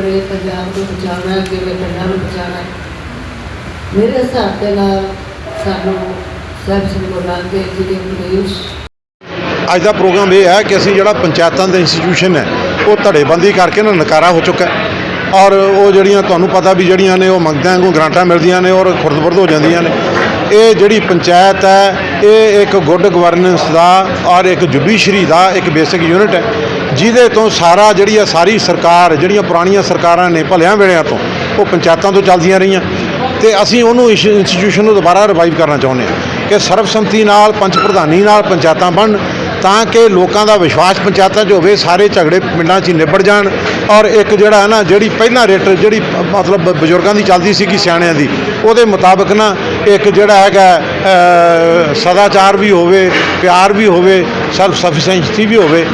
ਆਪਣੇ ਪੰਜਾਬ ਨੂੰ ਬਚਾਉਣਾ ਹੈ, ਕਿਵੇਂ ਪਿੰਡਾਂ ਨੂੰ ਬਚਾਉਣਾ ਹੈ। ਮੇਰੇ ਹਿਸਾਬ ਦੇ ਨਾਲ ਸਾਨੂੰ ਸਾਹਿਬ ਸਿੰਘ ਗੁਰੂ ਨਾਨਕ ਦੇਵ ਜੀ ਦੇ ਉਪਦੇਸ਼ ਅੱਜ ਦਾ ਪ੍ਰੋਗਰਾਮ ਇਹ ਹੈ ਕਿ ਅਸੀਂ ਜਿਹੜਾ ਪੰਚਾਇਤਾਂ ਦਾ ਇੰਸਟੀਟਿਊਸ਼ਨ ਹੈ ਉਹ ਧੜੇਬੰਦੀ ਕਰਕੇ ਨਾ ਨਕਾਰਾ ਹੋ ਚੁੱਕਾ ਹੈ। ਔਰ ਉਹ ਜਿਹੜੀਆਂ ਤੁਹਾਨੂੰ ਪਤਾ ਵੀ ਜਿਹੜੀਆਂ ਨੇ ਉਹ ਮੰਗਦਿਆਂ ਨੂੰ ਗ੍ਰਾਂਟਾਂ ਮਿਲਦੀਆਂ ਨੇ ਔਰ ਖੁਰਦਬੁਰਦ ਹੋ ਜਾਂਦੀਆਂ ਨੇ। ਇਹ ਜਿਹੜੀ ਪੰਚਾਇਤ ਹੈ ਇਹ ਇੱਕ ਗੁੱਡ ਗਵਰਨੈਂਸ ਦਾ ਔਰ ਇੱਕ ਜੁਡੀਸ਼ਰੀ ਦਾ ਇੱਕ ਬੇਸਿਕ ਯੂਨਿਟ ਹੈ। ਜਿਹਦੇ ਤੋਂ ਸਾਰਾ ਜਿਹੜੀ ਆ ਸਾਰੀ ਸਰਕਾਰ, ਜਿਹੜੀਆਂ ਪੁਰਾਣੀਆਂ ਸਰਕਾਰਾਂ ਨੇ ਭਲਿਆਂ ਵੇਲਿਆਂ ਤੋਂ, ਉਹ ਪੰਚਾਇਤਾਂ ਤੋਂ ਚੱਲਦੀਆਂ ਰਹੀਆਂ। ਤੇ ਅਸੀਂ ਉਹਨੂੰ ਇਸ ਇੰਸਟੀਟਿਊਸ਼ਨ ਨੂੰ ਦੁਬਾਰਾ ਰਿਵਾਈਵ ਕਰਨਾ ਚਾਹੁੰਦੇ ਹਾਂ ਕਿ ਸਰਬਸੰਮਤੀ ਨਾਲ, ਪੰਚ ਪ੍ਰਧਾਨੀ ਨਾਲ ਪੰਚਾਇਤਾਂ ਬਣਨ, ਤਾਂ ਕਿ ਲੋਕਾਂ ਦਾ ਵਿਸ਼ਵਾਸ ਪੰਚਾਇਤਾਂ 'ਚ ਹੋਵੇ, ਸਾਰੇ ਝਗੜੇ ਪਿੰਡਾਂ 'ਚ ਹੀ ਨਿਬੜ ਜਾਣ। ਔਰ ਇੱਕ ਜਿਹੜਾ ਹੈ ਨਾ, ਜਿਹੜੀ ਪਹਿਲਾਂ ਰੇਟ ਜਿਹੜੀ ਮਤਲਬ ਬਜ਼ੁਰਗਾਂ ਦੀ ਚੱਲਦੀ ਸੀ ਕਿ ਸਿਆਣਿਆਂ ਦੀ, ਉਹਦੇ ਮੁਤਾਬਕ ਨਾ ਇੱਕ ਜਿਹੜਾ ਹੈਗਾ ਸਦਾਚਾਰ ਵੀ ਹੋਵੇ, ਪਿਆਰ ਵੀ ਹੋਵੇ ਸੈਲਫ ਸਫੀਸ਼ੈਂਸੀ ਵੀ ਹੋਵੇ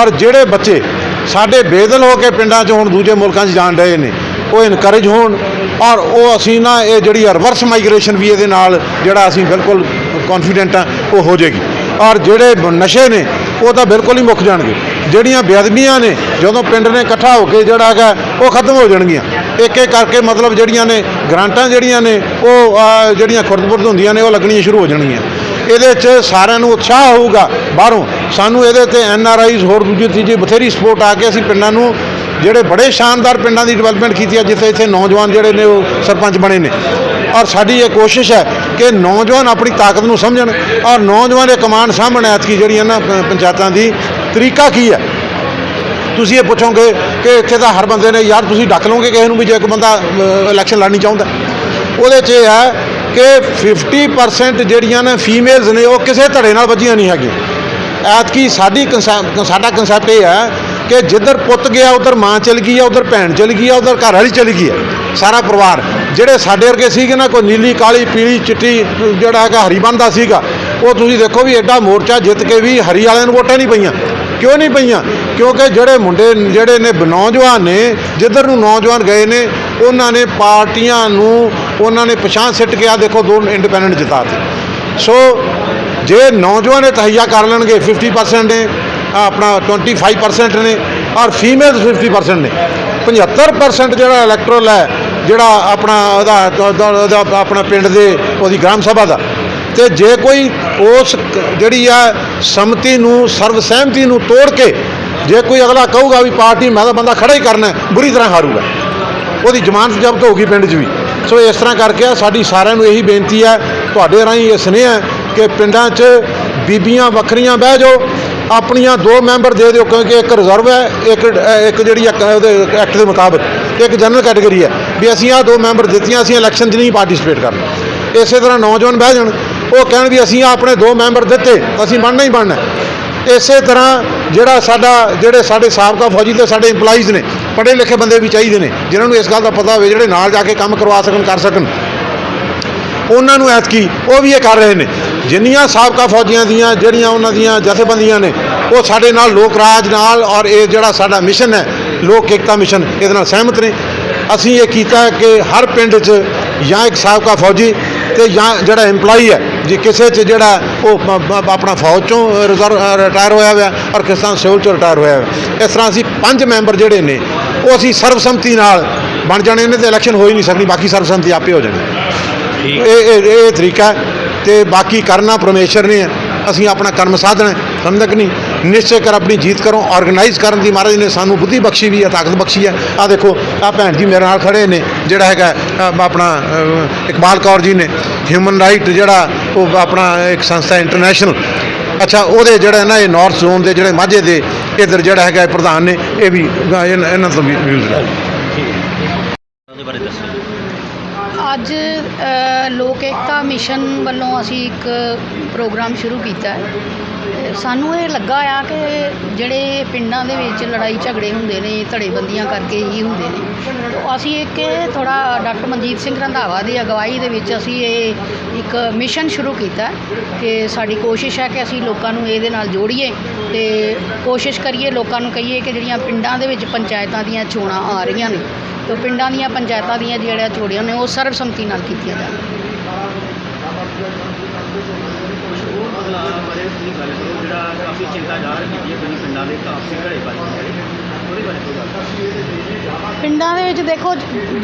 ਔਰ ਜਿਹੜੇ ਬੱਚੇ ਸਾਡੇ ਬੇਦਲ ਹੋ ਕੇ ਪਿੰਡਾਂ 'ਚ ਹੁਣ ਦੂਜੇ ਮੁਲਕਾਂ 'ਚ ਜਾਣ ਰਹੇ ਨੇ ਉਹ ਇਨਕਰੇਜ ਹੋਣ ਔਰ ਉਹ ਅਸੀਂ ਨਾ ਇਹ ਜਿਹੜੀ ਰਿਵਰਸ ਮਾਈਗ੍ਰੇਸ਼ਨ ਵੀ ਇਹਦੇ ਨਾਲ ਜਿਹੜਾ ਅਸੀਂ ਬਿਲਕੁਲ ਕੌਨਫੀਡੈਂਟ ਆ ਉਹ ਹੋ ਜਾਏਗੀ। ਔਰ ਜਿਹੜੇ ਨਸ਼ੇ ਨੇ ਉਹ ਤਾਂ ਬਿਲਕੁਲ ਹੀ ਮੁੱਕ ਜਾਣਗੇ। ਜਿਹੜੀਆਂ ਬੇਅਦਬੀਆਂ ਨੇ ਜਦੋਂ ਪਿੰਡ ਨੇ ਇਕੱਠਾ ਹੋ ਕੇ ਜਿਹੜਾ ਹੈਗਾ ਉਹ ਖਤਮ ਹੋ ਜਾਣਗੀਆਂ। ਇੱਕ ਇੱਕ ਕਰਕੇ ਮਤਲਬ ਜਿਹੜੀਆਂ ਨੇ ਗ੍ਰਾਂਟਾਂ ਜਿਹੜੀਆਂ ਨੇ ਉਹ ਅਹ, ਜਿਹੜੀਆਂ ਖੁਰਦਬੁਰਦ ਹੁੰਦੀਆਂ ਨੇ ਉਹ ਲੱਗਣੀਆਂ ਸ਼ੁਰੂ ਹੋ ਜਾਣਗੀਆਂ। ਇਹਦੇ 'ਚ ਸਾਰਿਆਂ ਨੂੰ ਉਤਸ਼ਾਹ ਹੋਊਗਾ ਬਾਹਰੋਂ। ਸਾਨੂੰ ਇਹਦੇ ਤੇ ਐਨ ਆਰ ਆਈਜ਼ ਹੋਰ ਦੂਜੀ ਤੀਜੀ ਬਥੇਰੀ ਸਪੋਰਟ ਆ ਕੇ ਅਸੀਂ ਪਿੰਡਾਂ ਨੂੰ ਜਿਹੜੇ ਬੜੇ ਸ਼ਾਨਦਾਰ ਪਿੰਡਾਂ ਦੀ ਡਿਵੈਲਪਮੈਂਟ ਕੀਤੀ ਹੈ ਜਿੱਥੇ ਇੱਥੇ ਨੌਜਵਾਨ ਜਿਹੜੇ ਨੇ ਉਹ ਸਰਪੰਚ ਬਣੇ ਨੇ। ਔਰ ਸਾਡੀ ਇਹ ਕੋਸ਼ਿਸ਼ ਹੈ ਕਿ ਨੌਜਵਾਨ ਆਪਣੀ ਤਾਕਤ ਨੂੰ ਸਮਝਣ ਔਰ ਨੌਜਵਾਨ ਇਹ ਕਮਾਂਡ ਸਾਂਭਣ ਐਤਕੀ ਜਿਹੜੀ ਹੈ ਨਾ ਪ- ਪੰਚਾਇਤਾਂ ਦੀ ਤਰੀਕਾ ਕੀ ਹੈ। ਤੁਸੀਂ ਇਹ ਪੁੱਛੋਗੇ ਕਿ ਇੱਥੇ ਤਾਂ ਹਰ ਬੰਦੇ ਨੇ, ਯਾਰ ਤੁਸੀਂ ਡੱਕ ਲਓਗੇ ਕਿਸੇ ਨੂੰ ਵੀ ਜੇ ਕੋਈ ਬੰਦਾ ਇਲੈਕਸ਼ਨ ਲੜਨੀ ਚਾਹੁੰਦਾ ਉਹਦੇ 'ਚ ਇਹ ਹੈ ਕਿ 50% ਜਿਹੜੀਆਂ ਨੇ ਫੀਮੇਲਸ ਨੇ, ਉਹ ਕਿਸੇ ਧੜੇ ਨਾਲ ਵੱਜੀਆਂ ਨਹੀਂ ਹੈਗੀਆਂ। ਐਤਕੀ ਸਾਡੀ concept- ਸਾਡਾ ਕਨਸੈਪਟ ਇਹ ਹੈ ਕਿ ਜਿੱਧਰ ਪੁੱਤ ਗਿਆ, ਉਧਰ ਮਾਂ ਚਲ ਗਈ ਆ ਉਧਰ ਭੈਣ ਚਲ ਗਈ ਆ ਉਧਰ ਘਰ ਵਾਲੀ ਚਲੀ ਗਈ ਆ ਸਾਰਾ ਪਰਿਵਾਰ। ਜਿਹੜੇ ਸਾਡੇ ਵਰਗੇ ਸੀਗੇ ਨਾ, ਕੋਈ ਨੀਲੀ, ਕਾਲੀ, ਪੀਲੀ, ਚਿੱਟੀ, ਜਿਹੜਾ ਹੈਗਾ ਹਰੀ ਬਣਦਾ ਸੀਗਾ, ਉਹ ਤੁਸੀਂ ਦੇਖੋ ਵੀ ਐਡਾ ਮੋਰਚਾ ਜਿੱਤ ਕੇ ਵੀ ਹਰੀ ਵਾਲਿਆਂ ਨੂੰ ਵੋਟਾਂ ਨਹੀਂ ਪਈਆਂ। ਕਿਉਂ ਨਹੀਂ ਪਈਆਂ? ਕਿਉਂਕਿ ਜਿਹੜੇ ਮੁੰਡੇ, ਜਿਹੜੇ ਨੇ ਨੌਜਵਾਨ ਨੇ, ਜਿੱਧਰ ਨੂੰ ਨੌਜਵਾਨ ਗਏ ਨੇ, ਉਹਨਾਂ ਨੇ ਪਾਰਟੀਆਂ ਨੂੰ, ਉਹਨਾਂ ਨੇ ਪਛਾਣ ਸਿੱਟ ਕੇ ਆ ਦੇਖੋ ਦੋ ਇੰਡੀਪੈਂਡੈਂਟ ਜਿਤਾਤੇ। ਸੋ ਜੇ ਨੌਜਵਾਨ ਇਹ ਤਹਈਆ ਕਰ ਲੈਣਗੇ 50% ਨੇ, ਆਹ ਆਪਣਾ 25% ਨੇ, ਔਰ ਫੀਮੇਲਸ 50% ਨੇ। 75% ਜਿਹੜਾ ਇਲੈਕਟਰਲ ਹੈ, ਜਿਹੜਾ ਆਪਣਾ ਉਹਦਾ, ਉਹਦਾ- ਆਪਣਾ ਪਿੰਡ ਦੇ, ਉਹਦੀ ਗ੍ਰਾਮ ਸਭਾ ਦਾ। ਤੇ ਜੇ ਕੋਈ ਉਸ ਜਿਹੜੀ ਆ ਸੰਮਤੀ ਨੂੰ ਸਰਵ ਸਹਿਮਤੀ ਨੂੰ ਤੋੜ ਕੇ, ਜੇ ਕੋਈ ਅਗਲਾ ਕਹੂਗਾ ਵੀ ਪਾਰਟੀ ਮੈਂ ਤਾਂ ਬੰਦਾ ਖੜਾ ਹੀ ਕਰਨਾ ਬੁਰੀ ਤਰ੍ਹਾਂ ਹਾਰੂਗਾ। ਉਹਦੀ ਜ਼ਮਾਨਤ ਜ਼ਬਤ ਹੋਊਗੀ ਪਿੰਡ 'ਚ ਵੀ। ਸੋ ਇਸ ਤਰ੍ਹਾਂ ਕਰਕੇ ਸਾਡੀ ਸਾਰਿਆਂ ਨੂੰ ਇਹੀ ਬੇਨਤੀ ਹੈ, ਤੁਹਾਡੇ ਰਾਹੀਂ ਇਹ ਸੁਨੇਹਾ ਕਿ ਪਿੰਡਾਂ 'ਚ ਬੀਬੀਆਂ ਵੱਖਰੀਆਂ ਬਹਿ ਜਾਓ। ਆਪਣੀਆਂ ਦੋ ਮੈਂਬਰ ਦੇ ਦਿਓ, ਕਿਉਂਕਿ ਇੱਕ ਰਿਜ਼ਰਵ ਹੈ, ਇੱਕ ਇੱਕ ਜਿਹੜੀ ਉਹਦੇ ਐਕਟ ਦੇ ਮੁਤਾਬਕ। ਇੱਕ ਜਨਰਲ ਕੈਟਾਗਰੀ ਹੈ ਵੀ ਅਸੀਂ ਆਹ ਦੋ ਮੈਂਬਰ ਦਿੱਤੀਆਂ, ਅਸੀਂ ਇਲੈਕਸ਼ਨ 'ਚ ਨਹੀਂ ਪਾਰਟਿਸਿਪੇਟ ਕਰਨਾ। ਇਸੇ ਤਰ੍ਹਾਂ ਨੌਜਵਾਨ ਬਹਿ ਜਾਣ, ਉਹ ਕਹਿਣ ਵੀ ਅਸੀਂ ਆਹ ਆਪਣੇ ਦੋ ਮੈਂਬਰ ਦਿੱਤੇ, ਅਸੀਂ ਬਣਨਾ ਹੀ ਬਣਨਾ ਇਸੇ ਤਰ੍ਹਾਂ ਜਿਹੜਾ ਸਾਡਾ, ਜਿਹੜੇ ਸਾਡੇ ਸਾਬਕਾ ਫੌਜੀ ਤੇ ਸਾਡੇ EMPLOYEES ਨੇ, ਪੜ੍ਹੇ ਲਿਖੇ ਬੰਦੇ ਵੀ ਚਾਹੀਦੇ ਨੇ, ਜਿਨ੍ਹਾਂ ਨੂੰ ਇਸ ਗੱਲ ਦਾ ਪਤਾ ਹੋਵੇ, ਜਿਹੜੇ ਨਾਲ ਜਾ ਕੇ ਕੰਮ ਕਰਵਾ ਸਕਣ, ਕਰ ਸਕਣ। ਉਹਨਾਂ ਨੂੰ ਐਤਕੀ ਉਹ ਵੀ ਇਹ ਕਰ ਰਹੇ ਨੇ। ਜਿੰਨੀਆਂ ਸਾਬਕਾ ਫੌਜੀਆਂ ਦੀਆਂ, ਜਿਹੜੀਆਂ ਉਹਨਾਂ ਦੀਆਂ ਜਥੇਬੰਦੀਆਂ ਨੇ, ਉਹ ਸਾਡੇ ਨਾਲ ਲੋਕ ਰਾਜ ਨਾਲ ਔਰ ਇਹ ਜਿਹੜਾ ਸਾਡਾ ਮਿਸ਼ਨ ਹੈ, ਲੋਕ ਏਕਤਾ ਮਿਸ਼ਨ ਇਹਦੇ ਨਾਲ ਸਹਿਮਤ ਨੇ। ਅਸੀਂ ਇਹ ਕੀਤਾ ਕਿ ਹਰ ਪਿੰਡ 'ਚ ਜਾਂ ਇੱਕ ਸਾਬਕਾ ਫੌਜੀ ਤੇ ਜਾਂ ਜਿਹੜਾ EMPLOYEE ਹੈ, ਜੇ ਕਿਸੇ 'ਚ ਜਿਹੜਾ ਉਹ ਆਪਣਾ ਫੌਜ ਚੋਂ ਰਿਜ਼ਰਵ ਰਿਟਾਇਰ ਹੋਇਆ ਹੋਇਆ ਔਰ ਕਿਸੇ ਤਰ੍ਹਾਂ ਸਿਵਲ ਚੋਂ ਰਿਟਾਇਰ ਹੋਇਆ ਹੋਇਆ। ਇਸ ਤਰ੍ਹਾਂ ਅਸੀਂ ਪੰਜ ਮੈਂਬਰ ਜਿਹੜੇ ਨੇ, ਉਹ ਅਸੀਂ ਸਰਬਸੰਮਤੀ ਨਾਲ ਬਣ ਜਾਣੇ ਨੇ ਤੇ ਇਲੈਕਸ਼ਨ ਹੋ ਹੀ ਨਹੀਂ ਸਕਦੀ ਬਾਕੀ ਸਰਬਸੰਮਤੀ ਆਪੇ ਹੋ ਜਾਣੀ। ਇਹ ਇਹ ਇਹ ਤਰੀਕਾ ਹੈ ਤੇ ਬਾਕੀ ਕਰਨਾ ਪਰਮੇਸ਼ਰ ਨੇ। ਹੈ। ਅਸੀਂ ਆਪਣਾ ਕਰਮ ਸਾਧਨਾ ਹੈ ਸਮਝਦਾ ਕਿ ਨਹੀਂ। ਨਿਸ਼ਚੈ ਕਰ ਆਪਣੀ ਜੀਤ ਕਰੋ ਆਰਗੇਨਾਈਜ਼ ਕਰਨ ਦੀ ਮਹਾਰਾਜ ਨੇ ਸਾਨੂੰ ਬੁੱਧੀ ਬਖਸ਼ੀ ਵੀ ਹੈ ਤਾਕਤ ਬਖਸ਼ੀ ਹੈ। ਆ ਦੇਖੋ ਆ ਭੈਣ ਜੀ ਮੇਰੇ ਨਾਲ ਖੜੇ ਨੇ ਜਿਹੜਾ ਹੈਗਾ ਆਪਣਾ ਇਕਬਾਲ ਕੌਰ ਜੀ ਨੇ। ਹਿਊਮਨ ਰਾਈਟ ਜਿਹੜਾ ਉਹ ਆਪਣਾ ਇੱਕ ਸੰਸਥਾ ਇੰਟਰਨੈਸ਼ਨਲ ਅੱਛਾ ਉਹਦੇ ਜਿਹੜਾ ਨਾ ਇਹ ਨਾਰਥ ਜ਼ੋਨ ਦੇ ਜਿਹੜੇ ਮਾਝੇ ਦੇ ਇਧਰ ਜਿਹੜਾ ਹੈਗਾ ਇਹ ਪ੍ਰਧਾਨ ਨੇ ਇਹ ਵੀ ਇਹਨਾਂ ਇਹਨਾਂ ਤੋਂ ਵੀ ਵਿਊਜ਼ ਲੈ ਉਹਦੇ ਬਾਰੇ ਦੱਸੋ। ਅੱਜ ਲੋਕ ਏਕਤਾ ਮਿਸ਼ਨ ਵੱਲੋਂ ਅਸੀਂ ਇੱਕ ਪ੍ਰੋਗਰਾਮ ਸ਼ੁਰੂ ਕੀਤਾ ਹੈ। ਸਾਨੂੰ ਇਹ ਲੱਗਾ ਆ ਕਿ ਜਿਹੜੇ ਪਿੰਡਾਂ ਦੇ ਵਿੱਚ ਲੜਾਈ ਝਗੜੇ ਹੁੰਦੇ ਨੇ, ਧੜੇਬੰਦੀਆਂ ਕਰਕੇ ਹੀ ਹੁੰਦੇ ਨੇ ਤਾਂ ਅਸੀਂ ਇੱਕ ਥੋੜਾ ਡਾਕਟਰ ਮਨਜੀਤ ਸਿੰਘ ਰੰਧਾਵਾ ਦੀ ਅਗਵਾਈ ਦੇ ਵਿੱਚ ਅਸੀਂ ਇਹ ਇੱਕ ਮਿਸ਼ਨ ਸ਼ੁਰੂ ਕੀਤਾ ਹੈ ਕਿ ਸਾਡੀ ਕੋਸ਼ਿਸ਼ ਹੈ ਕਿ ਅਸੀਂ ਲੋਕਾਂ ਨੂੰ ਇਹਦੇ ਨਾਲ ਜੋੜੀਏ ਤੇ ਕੋਸ਼ਿਸ਼ ਕਰੀਏ, ਲੋਕਾਂ ਨੂੰ ਕਹੀਏ ਕਿ ਜਿਹੜੀਆਂ ਪਿੰਡਾਂ ਦੇ ਵਿੱਚ ਪੰਚਾਇਤਾਂ ਦੀਆਂ ਚੋਣਾਂ ਆ ਰਹੀਆਂ ਨੇ ਤੇ ਪਿੰਡਾਂ ਦੀਆਂ, ਪੰਚਾਇਤਾਂ ਦੀਆਂ ਜਿਹੜੀਆਂ ਚੋਣਾਂ ਨੇ, ਉਹ ਸਰਬਸੰਮਤੀ ਨਾਲ ਕੀਤੀਆਂ ਜਾਣ। ਮਾਮਲਾ ਬਾਰੇ ਤੁਸੀਂ ਗੱਲ ਕਰੋ ਜਿਹੜਾ ਕਾਫੀ ਚਿੰਤਾ ਜ਼ਾਹਰ ਕੀਤੀ ਹੈ ਤੁਸੀਂ ਪਿੰਡਾਂ ਦੇ ਕਾਫੀ ਘੜੇ ਬਾਰੇ ਉਹਦੇ ਬਾਰੇ ਕੋਈ ਗੱਲ ਪਿੰਡਾਂ ਦੇ ਵਿੱਚ ਦੇਖੋ,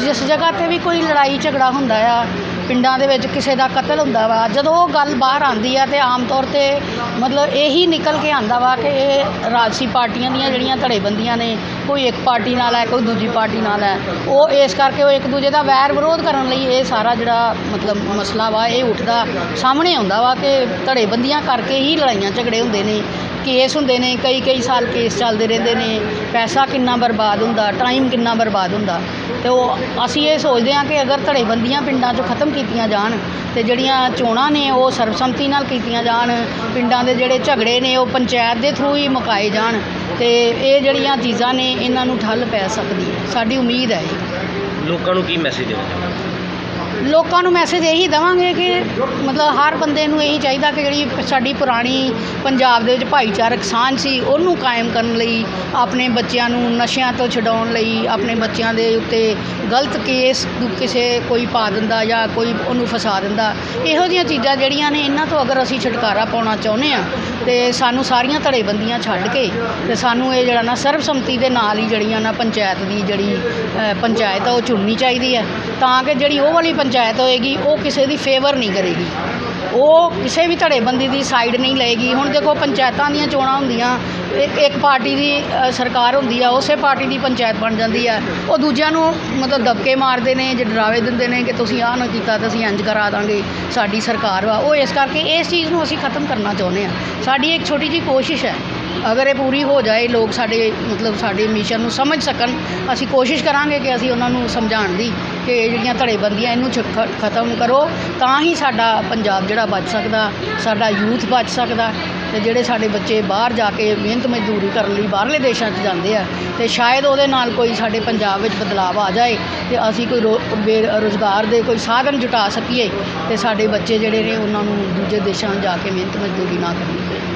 ਜਿਸ ਜਗ੍ਹਾ ਤੇ ਵੀ ਕੋਈ ਲੜਾਈ ਝਗੜਾ ਹੁੰਦਾ ਆ, ਪਿੰਡਾਂ ਦੇ ਵਿੱਚ ਕਿਸੇ ਦਾ ਕਤਲ ਹੁੰਦਾ ਵਾ, ਜਦੋਂ ਉਹ ਗੱਲ ਬਾਹਰ ਆਉਂਦੀ ਆ ਤੇ ਆਮ ਤੌਰ ਤੇ ਮਤਲਬ ਇਹੀ ਨਿਕਲ ਕੇ ਆਂਦਾ ਵਾ ਕਿ ਇਹ ਰਾਜਸੀ ਪਾਰਟੀਆਂ ਦੀਆਂ ਜਿਹੜੀਆਂ ਧੜੇਬੰਦੀਆਂ ਨੇ ਕੋਈ ਇੱਕ ਪਾਰਟੀ ਨਾਲ ਹੈ, ਕੋਈ ਦੂਜੀ ਪਾਰਟੀ ਨਾਲ ਹੈ। ਉਹ ਇਸ ਕਰਕੇ ਉਹ ਇੱਕ ਦੂਜੇ ਦਾ ਵੈਰ ਵਿਰੋਧ ਕਰਨ ਲਈ ਇਹ ਸਾਰਾ ਜਿਹੜਾ ਮਤਲਬ ਮਸਲਾ ਵਾ, ਇਹ ਉੱਠਦਾ ਸਾਹਮਣੇ ਆਉਂਦਾ ਵਾ ਕਿ ਧੜੇਬੰਦੀਆਂ ਕਰਕੇ ਹੀ ਲੜਾਈਆਂ ਝਗੜੇ ਹੁੰਦੇ ਨੇ, ਕੇਸ ਹੁੰਦੇ ਨੇ, ਕਈ ਕਈ ਸਾਲ ਕੇਸ ਚੱਲਦੇ ਰਹਿੰਦੇ ਨੇ, ਪੈਸਾ ਕਿੰਨਾ ਬਰਬਾਦ ਹੁੰਦਾ ਟਾਈਮ ਕਿੰਨਾ ਬਰਬਾਦ ਹੁੰਦਾ। ਤੇ ਉਹ ਅਸੀਂ ਇਹ ਸੋਚਦੇ ਹਾਂ ਕਿ ਅਗਰ ਧੜੇਬੰਦੀਆਂ ਪਿੰਡਾਂ 'ਚੋਂ ਖਤਮ ਕੀਤੀਆਂ ਜਾਣ ਤੇ ਜਿਹੜੀਆਂ ਚੋਣਾਂ ਨੇ ਉਹ ਸਰਬਸੰਮਤੀ ਨਾਲ ਕੀਤੀਆਂ ਜਾਣ, ਪਿੰਡਾਂ ਦੇ ਜਿਹੜੇ ਝਗੜੇ ਨੇ ਉਹ ਪੰਚਾਇਤ ਦੇ ਥਰੂ ਹੀ ਮੁਕਾਏ ਜਾਣ ਤੇ ਇਹ ਜਿਹੜੀਆਂ ਚੀਜ਼ਾਂ ਨੇ, ਇਹਨਾਂ ਨੂੰ ਠੱਲ ਪੈ ਸਕਦੀ ਹੈ। ਸਾਡੀ ਉਮੀਦ ਹੈ ਇਹ। ਲੋਕਾਂ ਨੂੰ ਕੀ ਮੈਸੇਜ ਦੇਣਾ ਲੋਕਾਂ ਨੂੰ ਮੈਸੇਜ ਇਹੀ ਦੇਵਾਂਗੇ ਕਿ ਮਤਲਬ ਹਰ ਬੰਦੇ ਨੂੰ ਇਹੀ ਚਾਹੀਦਾ ਕਿ ਜਿਹੜੀ ਸਾਡੀ ਪੁਰਾਣੀ ਪੰਜਾਬ ਦੇ ਵਿੱਚ ਭਾਈਚਾਰਕ ਸਾਂਝ ਸੀ, ਉਹਨੂੰ ਕਾਇਮ ਕਰਨ ਲਈ, ਆਪਣੇ ਬੱਚਿਆਂ ਨੂੰ ਨਸ਼ਿਆਂ ਤੋਂ ਛਡਾਉਣ ਲਈ, ਆਪਣੇ ਬੱਚਿਆਂ ਦੇ ਉੱਤੇ ਗਲਤ ਕੇਸ ਕਿਸੇ ਕੋਈ ਪਾ ਦਿੰਦਾ ਜਾਂ ਕੋਈ ਉਹਨੂੰ ਫਸਾ ਦਿੰਦਾ। ਇਹੋ ਜਿਹੀਆਂ ਚੀਜ਼ਾਂ ਜਿਹੜੀਆਂ ਨੇ, ਇਹਨਾਂ ਤੋਂ ਅਗਰ ਅਸੀਂ ਛੁਟਕਾਰਾ ਪਾਉਣਾ ਚਾਹੁੰਦੇ ਆ ਤੇ ਸਾਨੂੰ ਸਾਰੀਆਂ ਧੜੇਬੰਦੀਆਂ ਛੱਡ ਕੇ, ਤੇ ਸਾਨੂੰ ਇਹ ਜਿਹੜਾ ਨਾ ਸਰਬਸੰਮਤੀ ਦੇ ਨਾਲ ਹੀ ਜਿਹੜੀਆਂ ਨਾ ਪੰਚਾਇਤ ਦੀ ਜਿਹੜੀ ਪੰਚਾਇਤ ਆ, ਉਹ ਚੁਣਨੀ ਚਾਹੀਦੀ ਹੈ। ਤਾਂ ਕਿ ਜਿਹੜੀ ਉਹ ਵਾਲੀ ਪੰਚਾਇਤ ਹੋਏਗੀ, ਉਹ ਕਿਸੇ ਦੀ ਫੇਵਰ ਨਹੀਂ ਕਰੇਗੀ। ਉਹ ਕਿਸੇ ਵੀ ਧੜੇਬੰਦੀ ਦੀ ਸਾਈਡ ਨਹੀਂ ਲਏਗੀ। ਹੁਣ ਦੇਖੋ, ਪੰਚਾਇਤਾਂ ਦੀਆਂ ਚੋਣਾਂ ਹੁੰਦੀਆਂ, ਇੱਕ ਇੱਕ ਪਾਰਟੀ ਦੀ ਸਰਕਾਰ ਹੁੰਦੀ ਆ, ਉਸੇ ਪਾਰਟੀ ਦੀ ਪੰਚਾਇਤ ਬਣ ਜਾਂਦੀ ਆ। ਉਹ ਦੂਜਿਆਂ ਨੂੰ ਮਤਲਬ ਦਬਕੇ ਮਾਰਦੇ ਨੇ, ਜੇ ਡਰਾਵੇ ਦਿੰਦੇ ਨੇ ਕਿ ਤੁਸੀਂ ਆਹ ਨਾ ਕੀਤਾ ਤਾਂ ਅਸੀਂ ਇੰਜ ਕਰਾ ਦਾਂਗੇ, ਸਾਡੀ ਸਰਕਾਰ ਵਾ। ਉਹ ਇਸ ਕਰਕੇ ਇਸ ਚੀਜ਼ ਨੂੰ ਅਸੀਂ ਖਤਮ ਕਰਨਾ ਚਾਹੁੰਦੇ ਆ। ਸਾਡੀ ਇੱਕ ਛੋਟੀ ਜਿਹੀ ਕੋਸ਼ਿਸ਼ ਹੈ। ਅਗਰ ਇਹ ਪੂਰੀ ਹੋ ਜਾਏ, ਲੋਕ ਸਾਡੇ, ਮਤਲਬ ਸਾਡੇ ਮਿਸ਼ਨ ਨੂੰ ਸਮਝ ਸਕਣ, ਅਸੀਂ ਕੋਸ਼ਿਸ਼ ਕਰਾਂਗੇ ਕਿ ਅਸੀਂ ਉਹਨਾਂ ਨੂੰ ਸਮਝਾਉਣ ਦੀ। ਕਿ ਇਹ ਜਿਹੜੀਆਂ ਧੜੇਬੰਦੀਆਂ ਇਹਨੂੰ ਛ- ਖਤਮ ਕਰੋ, ਤਾਂ ਹੀ ਸਾਡਾ ਪੰਜਾਬ ਜਿਹੜਾ ਬਚ ਸਕਦਾ, ਸਾਡਾ ਯੂਥ ਬਚ ਸਕਦਾ। ਤੇ ਜਿਹੜੇ ਸਾਡੇ ਬੱਚੇ ਬਾਹਰ ਜਾ ਕੇ ਮਿਹਨਤ ਮਜ਼ਦੂਰੀ ਕਰਨ ਲਈ ਬਾਹਰਲੇ ਦੇਸ਼ਾਂ 'ਚ ਜਾਂਦੇ ਆ, ਤੇ ਸ਼ਾਇਦ ਉਹਦੇ ਨਾਲ ਕੋਈ ਸਾਡੇ ਪੰਜਾਬ ਵਿੱਚ ਬਦਲਾਅ ਆ ਜਾਏ, ਤੇ ਅਸੀਂ ਕੋਈ ਰੋ- ਬੇ ਰੁਜ਼ਗਾਰ ਦੇ ਕੋਈ ਸਾਧਨ ਜੁਟਾ ਸਕੀਏ, ਤੇ ਸਾਡੇ ਬੱਚੇ ਜਿਹੜੇ ਨੇ ਉਹਨਾਂ ਨੂੰ ਦੂਜੇ ਦੇਸ਼ਾਂ ਜਾ ਕੇ ਮਿਹਨਤ ਮਜ਼ਦੂਰੀ ਨਾ ਕਰਨੀ ਪਏ